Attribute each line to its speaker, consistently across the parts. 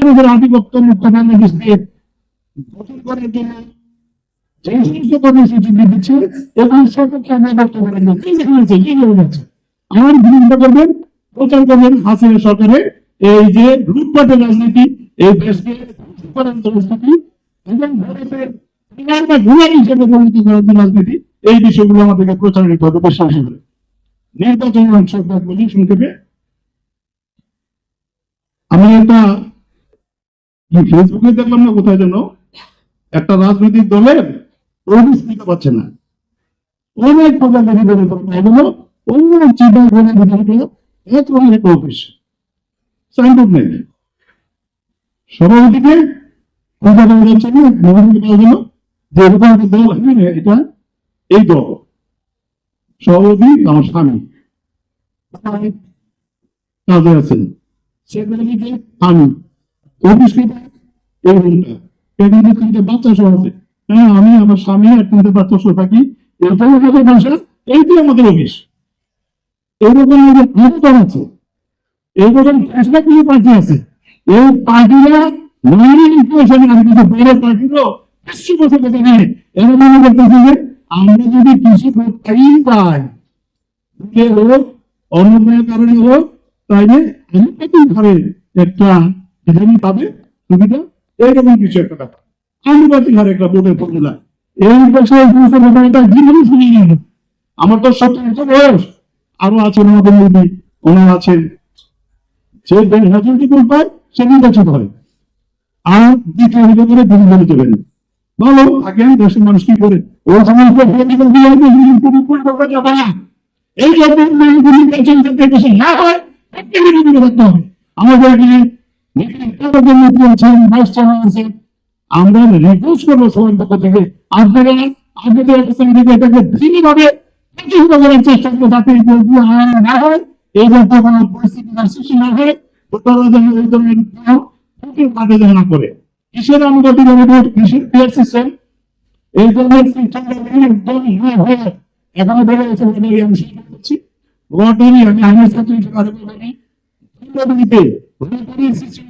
Speaker 1: আমাদের আধিপত্য মুক্ত বাংলাদেশ গঠন করার জন্য যে সমস্ত কর্মসূচি দিচ্ছে এবং সরকারকে আমরা বক্তব্য রাখব কি দেখা কি হয়ে আমার বিরোধিতা করবেন প্রচার করবেন হাসিনা সরকারের এই যে লুটপাটের রাজনীতি, এই দেশকে রাজনীতি, এবং ভারতের এই বিষয়গুলো আমাদেরকে প্রচারিত হবে করে নির্বাচন বলি সংক্ষেপে আমি একটা ফেসবুকে দেখলাম না কোথায় যেন একটা রাজনৈতিক দলের প্রবেশ নিতে পারছে না। অনেক এগুলো অন্য চিন্তা করে বিধানকে এক রকমের সাইনবোর্ড নেই। সভাপতিকে যাচ্ছে না। গেল। যে এরকম একটা দল হবে এটা এই দল। সভাপতি আমার স্বামী। কাজে আছেন। সেক্রেটারিকে আমি তিনটে আছে। হ্যাঁ আমি, আমার স্বামী আর তিনটে থাকি। এটাই আমাদের এইটাই আমাদের আমাদের আছে। এইরকম কিছু পার্টি আছে। এই পার্টিরা নয়নি ইকুয়েশনে আর কিছু বাইরের পার্টিরও কথা নেই যে আমরা যদি করতেই পাই, যে হোক অন্য কারণে হোক তাইলে আমি একই ঘরে একটা পাবে, সুবিধা। এইরকম কিছু একটা ব্যাপার। আনুপাতিক হারে একটা বোর্ডের ফর্মুলা এই ব্যাপারটা জীবনে শুনিয়ে আমার তো সত্তর বছর বয়স। আরও আছেন আমাদের মধ্যে ওনার আছেন যে দেশ হাজারটি ভোট পায়, সে নির্বাচিত হয়। আর দ্বিতীয় হিসেবে করে তিনি বলে দেবেন ভালো থাকেন, দেশের মানুষ কি করে? যাবে না। এই যে নির্বাচন যাতে বেশি না হয় আমাদের এখানে ভাইস চেয়ারম্যান আমরা রিকোয়েস্ট করব সবার পক্ষ থেকে। আপনাদের চেষ্টা করব যাতে না হয় এই কোনো পরিস্থিতি না হয় না সিস্টেম এই সিস্টেমটা একদম হয়ে আমি স্বীকার করছি। রটারি আমি রটারির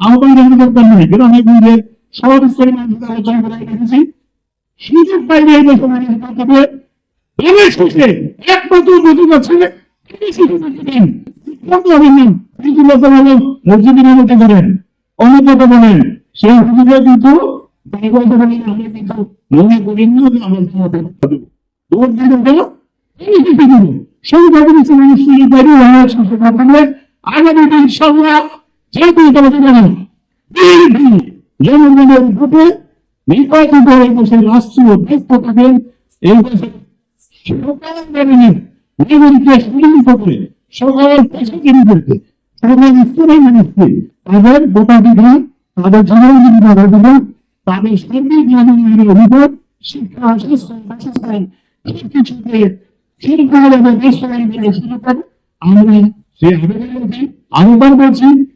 Speaker 1: আহ্বান দরকার নেই গ্রামে গঞ্জে সব আলোচনা করে সুযোগ পাইলে এই দেশে মানুষ করতে হবে। এবার শেষে একমাত্র প্রতিভা আছে মসজিদের মতো করেন অনেক কথা বলেন সেই হুজুরা কিন্তু বাইবেল বলেন আমরা কিন্তু করি না যে আমরা তোমাদের ভোট দিতে গেল এই দিতে দিব সেই ভাবে মানুষ সুযোগ পাইলে আমার সাথে কথা বলে আগামী জনগণের থাকেন সম্মিলিত করে সকল স্তরের মানুষকে তাদের ভোটাধিকার তাদের জীবন অধিকার শিক্ষা স্বাস্থ্য বাসস্থান সবকিছুকে করে শুরু করে আমরা বলছি যে